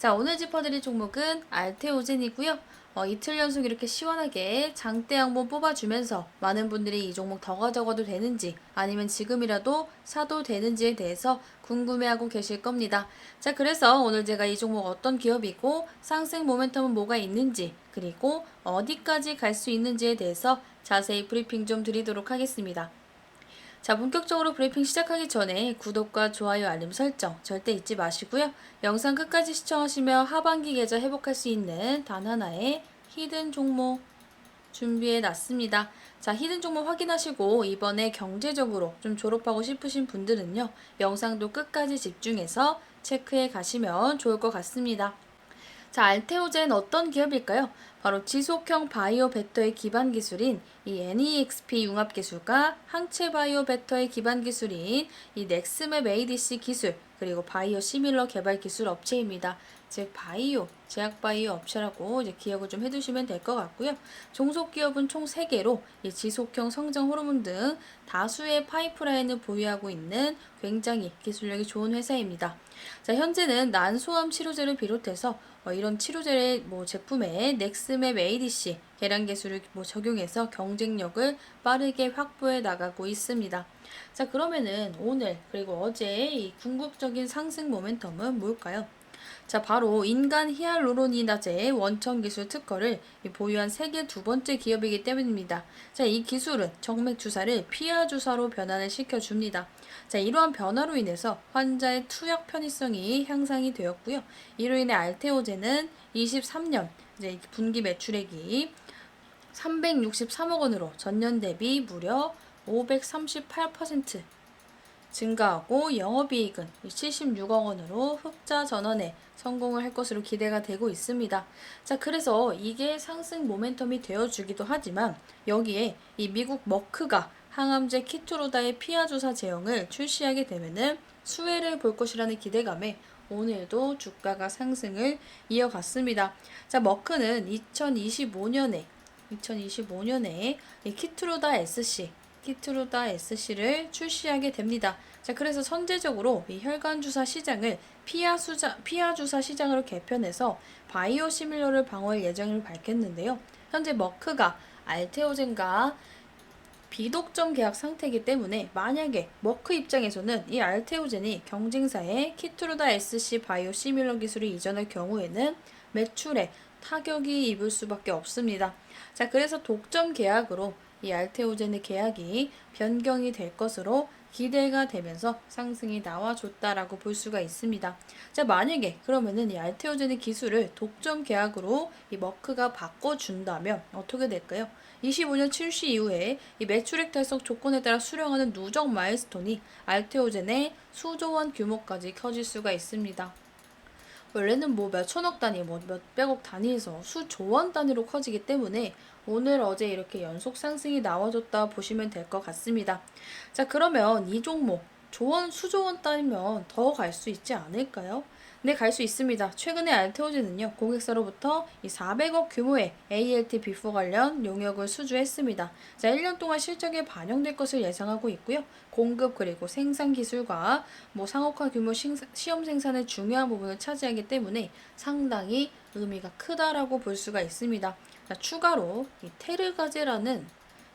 자, 오늘 짚어드릴 종목은 알테오젠이고요. 어, 이틀 연속 이렇게 시원하게 장대 양봉 뽑아주면서 많은 분들이 이 종목 더 가져가도 되는지 아니면 지금이라도 사도 되는지에 대해서 궁금해하고 계실 겁니다. 자, 그래서 오늘 제가 이 종목 어떤 기업이고 상승 모멘텀은 뭐가 있는지 그리고 어디까지 갈 수 있는지에 대해서 자세히 브리핑 좀 드리도록 하겠습니다. 자, 본격적으로 브리핑 시작하기 전에 구독과 좋아요, 알림 설정 절대 잊지 마시고요. 영상 끝까지 시청하시며 하반기 계좌 회복할 수 있는 단 하나의 히든 종목 준비해 놨습니다. 자, 히든 종목 확인하시고 이번에 경제적으로 좀 졸업하고 싶으신 분들은요. 영상도 끝까지 집중해서 체크해 가시면 좋을 것 같습니다. 자, 알테오젠 어떤 기업일까요? 바로 지속형 바이오 벡터의 기반 기술인 이 NEXP 융합 기술과 항체 바이오 벡터의 기반 기술인 이 넥스맵 ADC 기술 그리고 바이오 시밀러 개발 기술 업체입니다. 즉 바이오 제약 바이오 업체라고 이제 기억을 좀 해두시면 될 것 같고요. 종속 기업은 총 3개로 이 지속형 성장 호르몬 등 다수의 파이프라인을 보유하고 있는 굉장히 기술력이 좋은 회사입니다. 자, 현재는 난소암 치료제를 비롯해서 어, 이런 치료제 뭐 제품에 넥스맵 ADC 계량 기술을 뭐 적용해서 경쟁력을 빠르게 확보해 나가고 있습니다. 자, 그러면은 오늘 그리고 어제 이 궁극적인 상승 모멘텀은 뭘까요? 자, 바로 인간 히알루로니다제 원천 기술 특허를 보유한 세계 두 번째 기업이기 때문입니다. 자, 이 기술은 정맥 주사를 피하 주사로 변환을 시켜줍니다. 자, 이러한 변화로 인해서 환자의 투약 편의성이 향상이 되었고요. 이로 인해 알테오제는 23년 이제 분기 매출액이 363억 원으로 전년 대비 무려 538% 증가하고 영업이익은 76억 원으로 흑자 전환에 성공을 할 것으로 기대가 되고 있습니다. 자, 그래서 이게 상승 모멘텀이 되어주기도 하지만 여기에 이 미국 머크가 항암제 키트로다의 피하 주사 제형을 출시하게 되면은 수혜를 볼 것이라는 기대감에 오늘도 주가가 상승을 이어갔습니다. 자, 머크는 2025년에 2025년에 이 키트로다 SC 키트로다 SC를 출시하게 됩니다. 자, 그래서 선제적으로 이 혈관 주사 시장을 피하 수자 피하 주사 시장으로 개편해서 바이오 시밀러를 방어할 예정을 밝혔는데요. 현재 머크가 알테오젠과 비독점 계약 상태이기 때문에 만약에 머크 입장에서는 이 알테오젠이 경쟁사의 키트로다 SC 바이오 시밀러 기술을 이전할 경우에는 매출에 타격이 입을 수밖에 없습니다. 자, 그래서 독점 계약으로 이 알테오젠의 계약이 변경이 될 것으로 기대가 되면서 상승이 나와줬다라고 볼 수가 있습니다. 자, 만약에 그러면은 이 알테오젠의 기술을 독점 계약으로 이 머크가 바꿔준다면 어떻게 될까요? 25년 출시 이후에 이 매출액 달성 조건에 따라 수령하는 누적 마일스톤이 알테오젠의 수조원 규모까지 커질 수가 있습니다. 원래는 뭐 몇천억 단위, 뭐 몇백억 단위에서 수조원 단위로 커지기 때문에 오늘 어제 이렇게 연속 상승이 나와줬다 보시면 될 것 같습니다. 자, 그러면 이 종목 조원, 수조원 단위면 더 갈 수 있지 않을까요? 네, 갈 수 있습니다. 최근에 알테오젠은요, 고객사로부터 이 400억 규모의 ALT 비포 관련 용역을 수주했습니다. 자, 1년 동안 실적에 반영될 것을 예상하고 있고요. 공급 그리고 생산 기술과 뭐 상업화 규모 신- 시험 생산의 중요한 부분을 차지하기 때문에 상당히 의미가 크다라고 볼 수가 있습니다. 자, 추가로 이 테르가제라는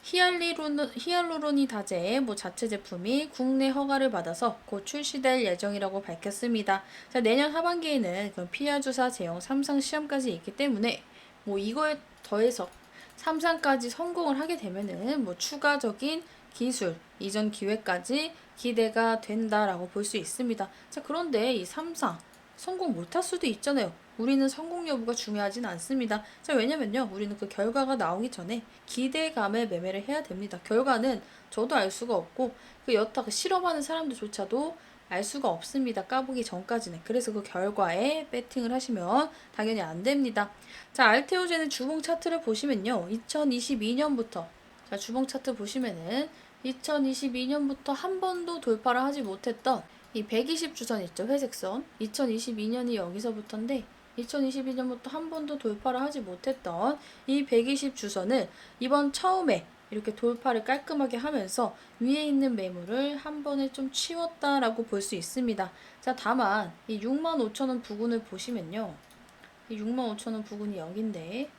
히알리루론, 히알루로니다제의 뭐 자체 제품이 국내 허가를 받아서 곧 출시될 예정이라고 밝혔습니다. 자, 내년 하반기에는 그 피하 주사 제형 3상 시험까지 있기 때문에 뭐 이거에 더해서 3상까지 성공을 하게 되면은 뭐 추가적인 기술 이전 기회까지 기대가 된다라고 볼 수 있습니다. 자, 그런데 이 3상 성공 못할 수도 있잖아요. 우리는 성공 여부가 중요하진 않습니다. 자, 왜냐면요. 우리는 그 결과가 나오기 전에 기대감에 매매를 해야 됩니다. 결과는 저도 알 수가 없고 그 여타 그 실험하는 사람들조차도 알 수가 없습니다. 까보기 전까지는. 그래서 그 결과에 배팅을 하시면 당연히 안 됩니다. 자, 알테오젠의 주봉 차트를 보시면요. 2022년부터 자, 주봉 차트 보시면은 2022년부터 한 번도 돌파를 하지 못했던 이 120주선 있죠, 회색선. 2022년이 여기서부터인데 2022년부터 한 번도 돌파를 하지 못했던 이 120 주선을 이번 처음에 이렇게 돌파를 깔끔하게 하면서 위에 있는 매물을 한 번에 좀 치웠다라고 볼 수 있습니다. 자, 다만 이 65,000원 부근을 보시면요. 이 65,000원 부근이 여기인데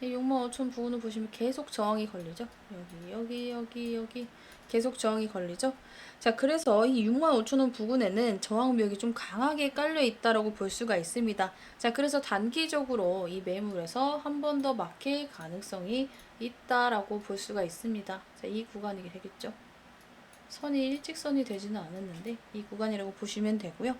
이 65,000원 부근을 보시면 계속 저항이 걸리죠. 여기 여기 여기 여기 계속 저항이 걸리죠. 자, 그래서 이 65,000원 부근에는 저항벽이 좀 강하게 깔려 있다라고 볼 수가 있습니다. 자, 그래서 단기적으로 이 매물에서 한 번 더 막힐 가능성이 있다라고 볼 수가 있습니다. 자, 이 구간이 되겠죠. 선이 일직선이 되지는 않았는데 이 구간이라고 보시면 되고요.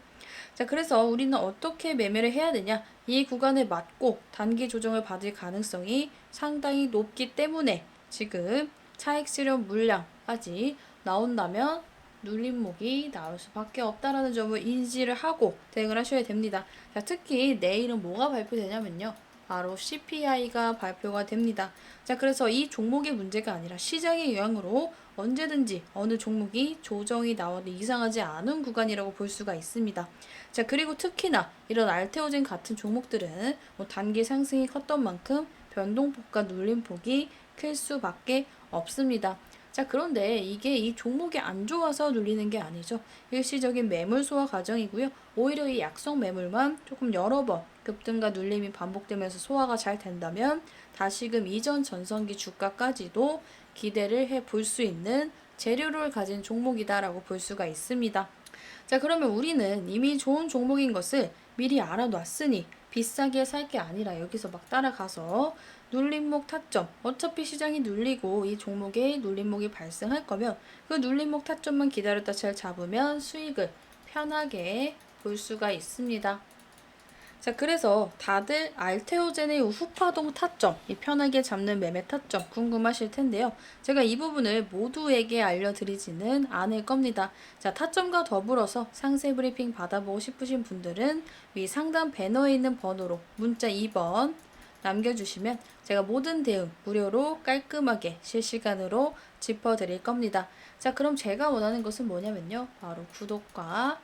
자, 그래서 우리는 어떻게 매매를 해야 되냐? 이 구간에 맞고 단기 조정을 받을 가능성이 상당히 높기 때문에 지금 차익 실현 물량 까지 나온다면 눌림목이 나올 수밖에 없다라는 점을 인지를 하고 대응을 하셔야 됩니다. 자, 특히 내일은 뭐가 발표되냐면요. 바로 CPI가 발표가 됩니다. 자, 그래서 이 종목의 문제가 아니라 시장의 영향으로 언제든지 어느 종목이 조정이 나와도 이상하지 않은 구간이라고 볼 수가 있습니다. 자, 그리고 특히나 이런 알테오젠 같은 종목들은 뭐 단기 상승이 컸던 만큼 변동폭과 눌림폭이 클 수밖에 없습니다. 자, 그런데 이게 이 종목이 안 좋아서 눌리는 게 아니죠. 일시적인 매물 소화 과정이고요. 오히려 이 약성 매물만 조금 여러 번 급등과 눌림이 반복되면서 소화가 잘 된다면 다시금 이전 전성기 주가까지도 기대를 해 볼 수 있는 재료를 가진 종목이다라고 볼 수가 있습니다. 자, 그러면 우리는 이미 좋은 종목인 것을 미리 알아놨으니 비싸게 살 게 아니라 여기서 막 따라가서 눌림목 타점. 어차피 시장이 눌리고 이 종목에 눌림목이 발생할 거면 그 눌림목 타점만 기다렸다 잘 잡으면 수익을 편하게 볼 수가 있습니다. 자, 그래서 다들 알테오젠의 후파동 타점, 이 편하게 잡는 매매 타점 궁금하실 텐데요. 제가 이 부분을 모두에게 알려드리지는 않을 겁니다. 자, 타점과 더불어서 상세 브리핑 받아보고 싶으신 분들은 위 상단 배너에 있는 번호로 문자 2번 남겨주시면 제가 모든 대응 무료로 깔끔하게 실시간으로 짚어드릴 겁니다. 자, 그럼 제가 원하는 것은 뭐냐면요. 바로 구독과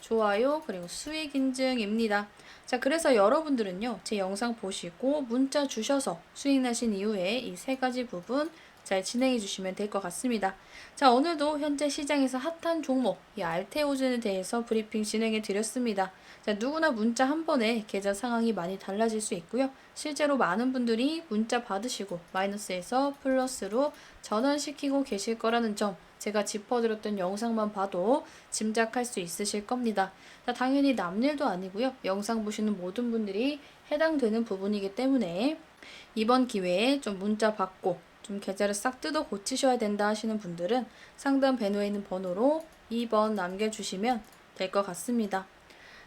좋아요, 그리고 수익 인증입니다. 자, 그래서 여러분들은요, 제 영상 보시고 문자 주셔서 수익 나신 이후에 이 세 가지 부분 잘 진행해 주시면 될 것 같습니다. 자, 오늘도 현재 시장에서 핫한 종목, 이 알테오젠에 대해서 브리핑 진행해 드렸습니다. 자, 누구나 문자 한 번에 계좌 상황이 많이 달라질 수 있고요. 실제로 많은 분들이 문자 받으시고 마이너스에서 플러스로 전환시키고 계실 거라는 점 제가 짚어드렸던 영상만 봐도 짐작할 수 있으실 겁니다. 자, 당연히 남일도 아니고요. 영상 보시는 모든 분들이 해당되는 부분이기 때문에 이번 기회에 좀 문자 받고 좀 계좌를 싹 뜯어 고치셔야 된다 하시는 분들은 상단 배너에 있는 번호로 2번 남겨주시면 될 것 같습니다.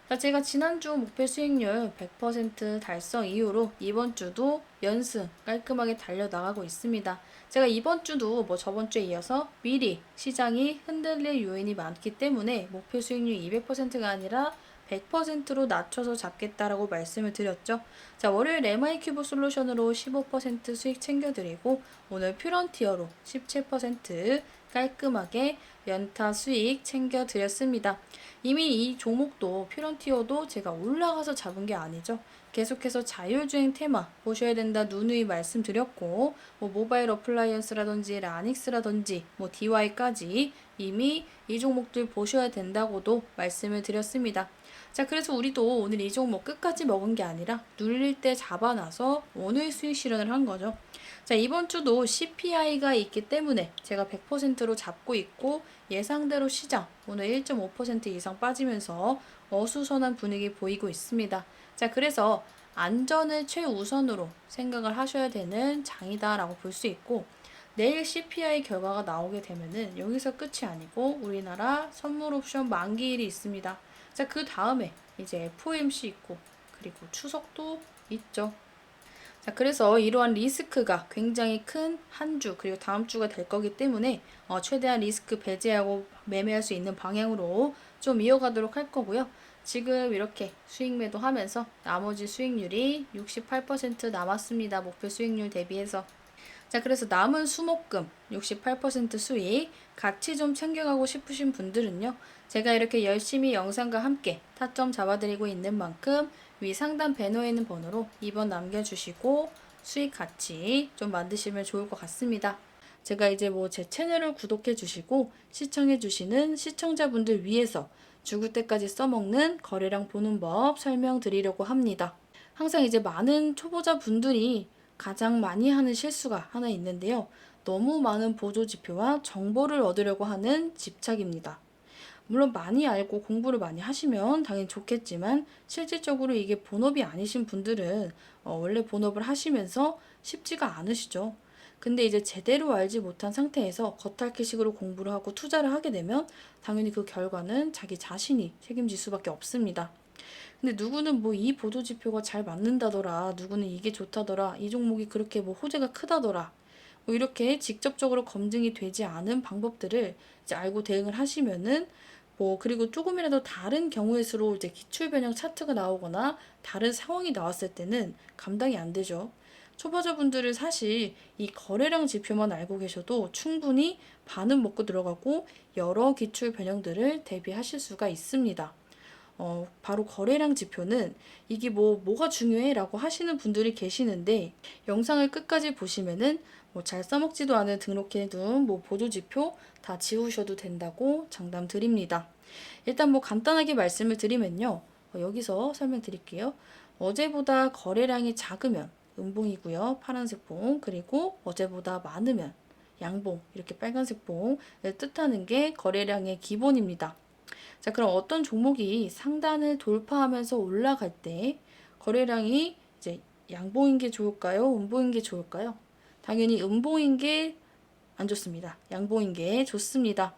자, 제가 지난주 목표 수익률 100% 달성 이후로 이번 주도 연승 깔끔하게 달려나가고 있습니다. 제가 이번 주도 뭐 저번 주에 이어서 미리 시장이 흔들릴 요인이 많기 때문에 목표 수익률 200%가 아니라 100%로 낮춰서 잡겠다라고 말씀을 드렸죠. 자, 월요일 MI 큐브 솔루션으로 15% 수익 챙겨드리고 오늘 퓨런티어로 17% 깔끔하게 연타 수익 챙겨드렸습니다. 이미 이 종목도 퓨런티어도 제가 올라가서 잡은 게 아니죠. 계속해서 자율주행 테마 보셔야 된다 누누이 말씀드렸고 뭐 모바일 어플라이언스라든지 라닉스라든지 뭐 DY까지 이미 이 종목들 보셔야 된다고도 말씀을 드렸습니다. 자, 그래서 우리도 오늘 이 종목 끝까지 먹은 게 아니라 눌릴 때 잡아놔서 오늘 수익 실현을 한 거죠. 자, 이번 주도 CPI가 있기 때문에 제가 100%로 잡고 있고 예상대로 시장 오늘 1.5% 이상 빠지면서 어수선한 분위기 보이고 있습니다. 자, 그래서 안전을 최우선으로 생각을 하셔야 되는 장이다라고 볼 수 있고 내일 CPI 결과가 나오게 되면은 여기서 끝이 아니고 우리나라 선물 옵션 만기일이 있습니다. 자, 그 다음에 이제 FOMC 있고 그리고 추석도 있죠. 자, 그래서 이러한 리스크가 굉장히 큰 한 주, 그리고 다음 주가 될 거기 때문에 어, 최대한 리스크 배제하고 매매할 수 있는 방향으로 좀 이어가도록 할 거고요. 지금 이렇게 수익 매도하면서 나머지 수익률이 68% 남았습니다. 목표 수익률 대비해서. 자, 그래서 남은 수목금 68% 수익 같이 좀 챙겨가고 싶으신 분들은요. 제가 이렇게 열심히 영상과 함께 타점 잡아드리고 있는 만큼 위 상단 배너에 있는 번호로 2번 남겨주시고 수익 같이 좀 만드시면 좋을 것 같습니다. 제가 이제 뭐 제 채널을 구독해 주시고 시청해 주시는 시청자분들 위해서 죽을 때까지 써먹는 거래량 보는 법 설명드리려고 합니다. 항상 이제 많은 초보자 분들이 가장 많이 하는 실수가 하나 있는데요. 너무 많은 보조 지표와 정보를 얻으려고 하는 집착입니다. 물론 많이 알고 공부를 많이 하시면 당연히 좋겠지만 실질적으로 이게 본업이 아니신 분들은 어, 원래 본업을 하시면서 쉽지가 않으시죠. 근데 이제 제대로 알지 못한 상태에서 겉핥기식으로 공부를 하고 투자를 하게 되면 당연히 그 결과는 자기 자신이 책임질 수밖에 없습니다. 근데 누구는 뭐 이 보조 지표가 잘 맞는다더라, 누구는 이게 좋다더라, 이 종목이 그렇게 뭐 호재가 크다더라, 뭐 이렇게 직접적으로 검증이 되지 않은 방법들을 이제 알고 대응을 하시면은 뭐 그리고 조금이라도 다른 경우일수록 이제 기출 변형 차트가 나오거나 다른 상황이 나왔을 때는 감당이 안 되죠. 초보자분들은 사실 이 거래량 지표만 알고 계셔도 충분히 반은 먹고 들어가고 여러 기출 변형들을 대비하실 수가 있습니다. 어, 바로 거래량 지표는 이게 뭐 뭐가 중요해? 라고 하시는 분들이 계시는데 영상을 끝까지 보시면은 뭐 잘 써먹지도 않은 등록해둔 뭐 보조 지표 다 지우셔도 된다고 장담 드립니다. 일단 뭐 간단하게 말씀을 드리면요. 어, 여기서 설명드릴게요. 어제보다 거래량이 작으면 음봉이고요. 파란색 봉. 그리고 어제보다 많으면 양봉. 이렇게 빨간색 봉을 뜻하는 게 거래량의 기본입니다. 자, 그럼 어떤 종목이 상단을 돌파하면서 올라갈 때 거래량이 이제 양봉인 게 좋을까요? 음봉인 게 좋을까요? 당연히 음봉인 게 안 좋습니다. 양봉인 게 좋습니다.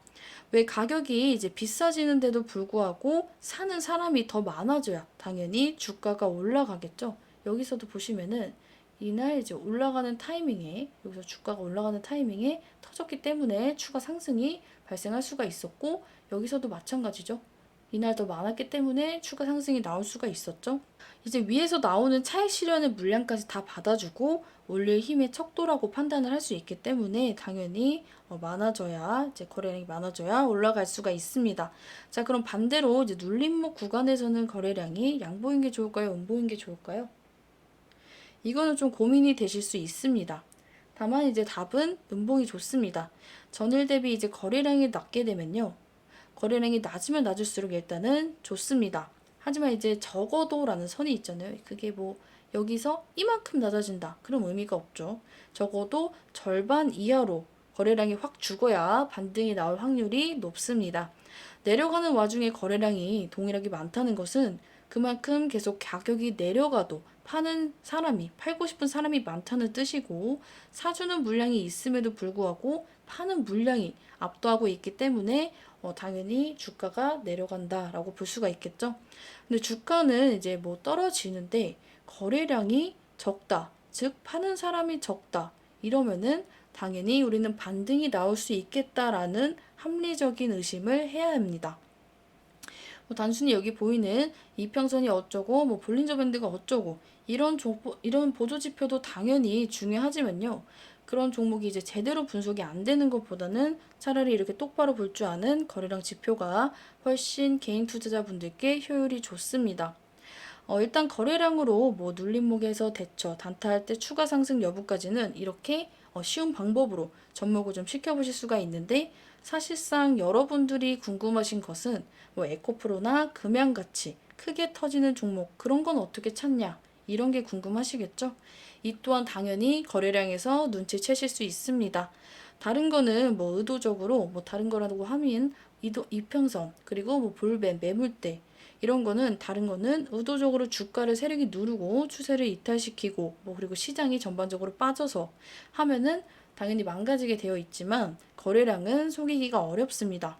왜 가격이 이제 비싸지는데도 불구하고 사는 사람이 더 많아져야 당연히 주가가 올라가겠죠. 여기서도 보시면은 이날 이제 올라가는 타이밍에 여기서 주가가 올라가는 타이밍에 터졌기 때문에 추가 상승이 발생할 수가 있었고 여기서도 마찬가지죠. 이날 더 많았기 때문에 추가 상승이 나올 수가 있었죠. 이제 위에서 나오는 차익 실현의 물량까지 다 받아주고 올릴 힘의 척도라고 판단을 할 수 있기 때문에 당연히 어, 많아져야 이제 거래량이 많아져야 올라갈 수가 있습니다. 자 그럼 반대로 이제 눌림목 구간에서는 거래량이 양보인 게 좋을까요? 음보인 게 좋을까요? 이거는 좀 고민이 되실 수 있습니다. 다만 이제 답은 음봉이 좋습니다. 전일 대비 이제 거래량이 낮게 되면요. 거래량이 낮으면 낮을수록 일단은 좋습니다. 하지만 이제 적어도라는 선이 있잖아요. 그게 뭐 여기서 이만큼 낮아진다. 그럼 의미가 없죠. 적어도 절반 이하로 거래량이 확 죽어야 반등이 나올 확률이 높습니다. 내려가는 와중에 거래량이 동일하게 많다는 것은 그만큼 계속 가격이 내려가도 파는 사람이, 팔고 싶은 사람이 많다는 뜻이고, 사주는 물량이 있음에도 불구하고 파는 물량이 압도하고 있기 때문에 어, 당연히 주가가 내려간다라고 볼 수가 있겠죠. 근데 주가는 이제 뭐 떨어지는데 거래량이 적다. 즉, 파는 사람이 적다. 이러면은 당연히 우리는 반등이 나올 수 있겠다라는 합리적인 의심을 해야 합니다. 뭐 단순히 여기 보이는 이평선이 어쩌고 뭐 볼린저 밴드가 어쩌고 이런 정보 이런 보조 지표도 당연히 중요하지만요. 그런 종목이 이제 제대로 분석이 안 되는 것보다는 차라리 이렇게 똑바로 볼 줄 아는 거래량 지표가 훨씬 개인 투자자분들께 효율이 좋습니다. 어, 일단 거래량으로 뭐 눌림목에서 대처, 단타할 때 추가 상승 여부까지는 이렇게 어, 쉬운 방법으로 접목을 좀 시켜보실 수가 있는데 사실상 여러분들이 궁금하신 것은 뭐 에코프로나 금양같이 크게 터지는 종목 그런 건 어떻게 찾냐 이런 게 궁금하시겠죠? 이 또한 당연히 거래량에서 눈치채실 수 있습니다. 다른 거는 뭐 의도적으로 뭐 다른 거라고 하면 이도 이평선 그리고 뭐 볼벤 매물대 이런 거는 다른 거는 의도적으로 주가를 세력이 누르고 추세를 이탈시키고 뭐 그리고 시장이 전반적으로 빠져서 하면은 당연히 망가지게 되어 있지만 거래량은 속이기가 어렵습니다.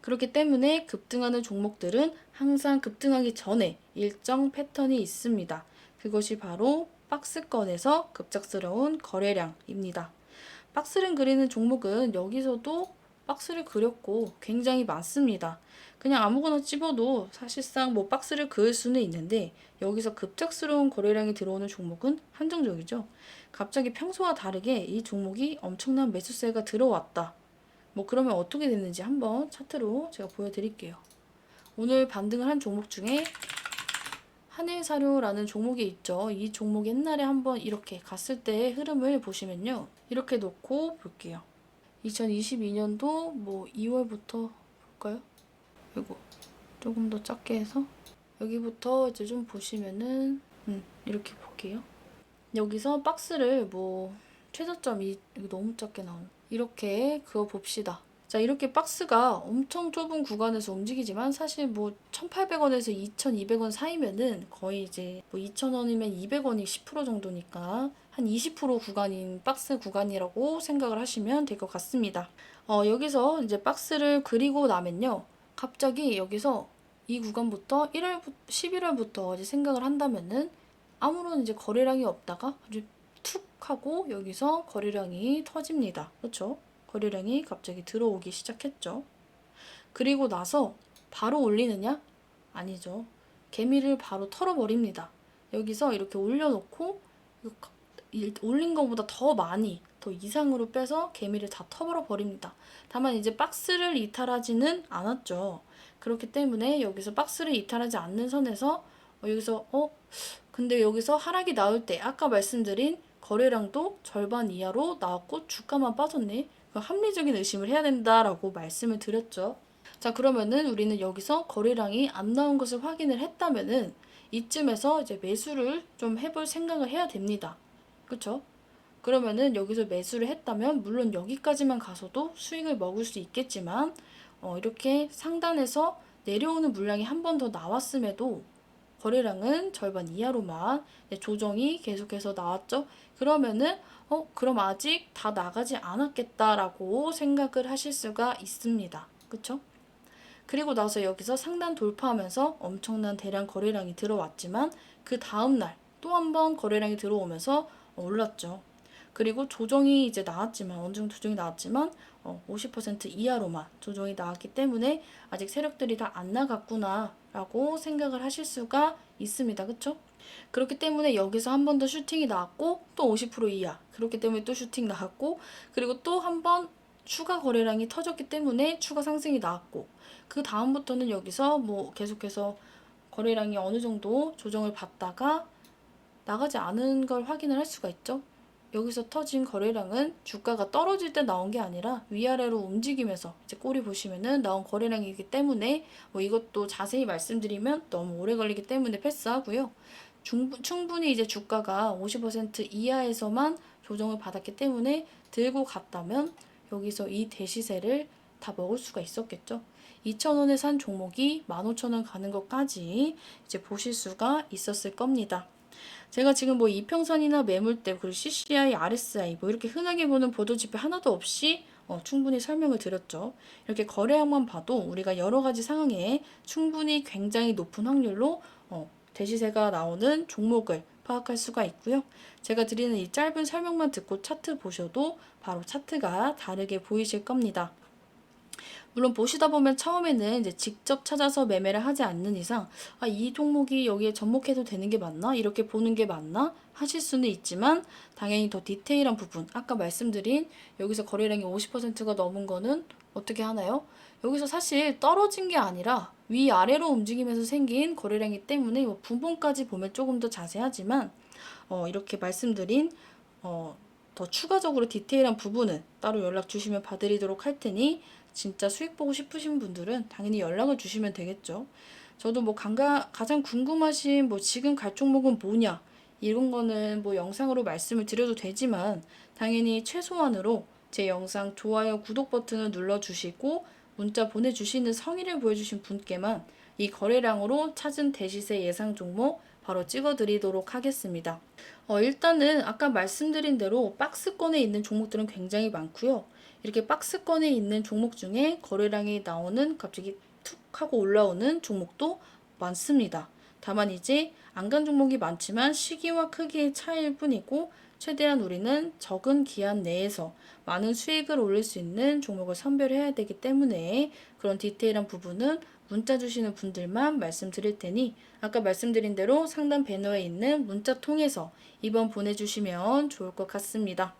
그렇기 때문에 급등하는 종목들은 항상 급등하기 전에 일정 패턴이 있습니다. 그것이 바로 박스권에서 급작스러운 거래량입니다. 박스를 그리는 종목은 여기서도 박스를 그렸고 굉장히 많습니다. 그냥 아무거나 찝어도 사실상 뭐 박스를 그을 수는 있는데 여기서 급작스러운 거래량이 들어오는 종목은 한정적이죠. 갑자기 평소와 다르게 이 종목이 엄청난 매수세가 들어왔다. 뭐 그러면 어떻게 됐는지 한번 차트로 제가 보여드릴게요. 오늘 반등을 한 종목 중에 한일사료라는 종목이 있죠. 이 종목 옛날에 한번 이렇게 갔을 때의 흐름을 보시면요. 이렇게 놓고 볼게요. 2022년도 뭐 2월부터 볼까요? 이거 조금 더 작게 해서 여기부터 이제 좀 보시면은 음, 이렇게 볼게요. 여기서 박스를 뭐 최저점 이 이거 너무 작게 나오네. 이렇게 그어 봅시다. 자, 이렇게 박스가 엄청 좁은 구간에서 움직이지만 사실 뭐 1,800원에서 2,200원 사이면은 거의 이제 뭐 2,000원이면 200원이 10% 정도니까 한 20% 구간인 박스 구간이라고 생각을 하시면 될 것 같습니다. 어, 여기서 이제 박스를 그리고 나면요. 갑자기 여기서 이 구간부터 1월, 11월부터 이제 생각을 한다면은 아무런 이제 거래량이 없다가 아주 툭 하고 여기서 거래량이 터집니다. 그렇죠? 거래량이 갑자기 들어오기 시작했죠. 그리고 나서 바로 올리느냐? 아니죠. 개미를 바로 털어버립니다. 여기서 이렇게 올려놓고 올린 것보다 더 많이 더 이상으로 빼서 개미를 다 터버려 버립니다. 다만 이제 박스를 이탈하지는 않았죠. 그렇기 때문에 여기서 박스를 이탈하지 않는 선에서 어, 여기서 어 근데 여기서 하락이 나올 때 아까 말씀드린 거래량도 절반 이하로 나왔고 주가만 빠졌네. 그 합리적인 의심을 해야 된다라고 말씀을 드렸죠. 자 그러면은 우리는 여기서 거래량이 안 나온 것을 확인을 했다면은 이쯤에서 이제 매수를 좀 해볼 생각을 해야 됩니다. 그쵸? 그러면은 여기서 매수를 했다면 물론 여기까지만 가서도 수익을 먹을 수 있겠지만 어, 이렇게 상단에서 내려오는 물량이 한 번 더 나왔음에도 거래량은 절반 이하로만 조정이 계속해서 나왔죠. 그러면은 어 그럼 아직 다 나가지 않았겠다라고 생각을 하실 수가 있습니다. 그쵸? 그리고 나서 여기서 상단 돌파하면서 엄청난 대량 거래량이 들어왔지만 그 다음 날 또 한 번 거래량이 들어오면서 올랐죠. 그리고 조정이 이제 나왔지만 어느 정도 조정이 나왔지만 어, 50% 이하로만 조정이 나왔기 때문에 아직 세력들이 다 안 나갔구나라고 생각을 하실 수가 있습니다. 그쵸? 그렇기 때문에 여기서 한 번 더 슈팅이 나왔고 또 50% 이하 그렇기 때문에 또 슈팅 나왔고 그리고 또 한 번 추가 거래량이 터졌기 때문에 추가 상승이 나왔고 그 다음부터는 여기서 뭐 계속해서 거래량이 어느 정도 조정을 받다가 나가지 않은 걸 확인을 할 수가 있죠. 여기서 터진 거래량은 주가가 떨어질 때 나온 게 아니라 위아래로 움직이면서 이제 꼬리 보시면은 나온 거래량이기 때문에 뭐 이것도 자세히 말씀드리면 너무 오래 걸리기 때문에 패스하고요. 충분- 충분히 이제 주가가 50% 이하에서만 조정을 받았기 때문에 들고 갔다면 여기서 이 대시세를 다 먹을 수가 있었겠죠. 2,000원에 산 종목이 15,000원 가는 것까지 이제 보실 수가 있었을 겁니다. 제가 지금 뭐 이평선이나 매물대 그리고 CCI, RSI 뭐 이렇게 흔하게 보는 보도 지표 하나도 없이 어, 충분히 설명을 드렸죠. 이렇게 거래량만 봐도 우리가 여러 가지 상황에 충분히 굉장히 높은 확률로 어, 대시세가 나오는 종목을 파악할 수가 있고요. 제가 드리는 이 짧은 설명만 듣고 차트 보셔도 바로 차트가 다르게 보이실 겁니다. 물론 보시다 보면 처음에는 이제 직접 찾아서 매매를 하지 않는 이상 아, 이 종목이 여기에 접목해도 되는 게 맞나? 이렇게 보는 게 맞나? 하실 수는 있지만 당연히 더 디테일한 부분 아까 말씀드린 여기서 거래량이 50%가 넘은 거는 어떻게 하나요? 여기서 사실 떨어진 게 아니라 위아래로 움직이면서 생긴 거래량이기 때문에 뭐 분봉까지 보면 조금 더 자세하지만 어, 이렇게 말씀드린 어, 더 추가적으로 디테일한 부분은 따로 연락 주시면 봐드리도록 할 테니 진짜 수익 보고 싶으신 분들은 당연히 연락을 주시면 되겠죠. 저도 뭐 강가, 가장 궁금하신 뭐 지금 갈 종목은 뭐냐 이런 거는 뭐 영상으로 말씀을 드려도 되지만 당연히 최소한으로 제 영상 좋아요, 구독 버튼을 눌러주시고 문자 보내주시는 성의를 보여주신 분께만 이 거래량으로 찾은 대시세 예상 종목 바로 찍어드리도록 하겠습니다. 어, 일단은 아까 말씀드린 대로 박스권에 있는 종목들은 굉장히 많고요. 이렇게 박스권에 있는 종목 중에 거래량이 나오는 갑자기 툭 하고 올라오는 종목도 많습니다. 다만 이제 안 간 종목이 많지만 시기와 크기의 차이일 뿐이고 최대한 우리는 적은 기한 내에서 많은 수익을 올릴 수 있는 종목을 선별해야 되기 때문에 그런 디테일한 부분은 문자 주시는 분들만 말씀드릴 테니 아까 말씀드린 대로 상단 배너에 있는 문자 통해서 2번 보내주시면 좋을 것 같습니다.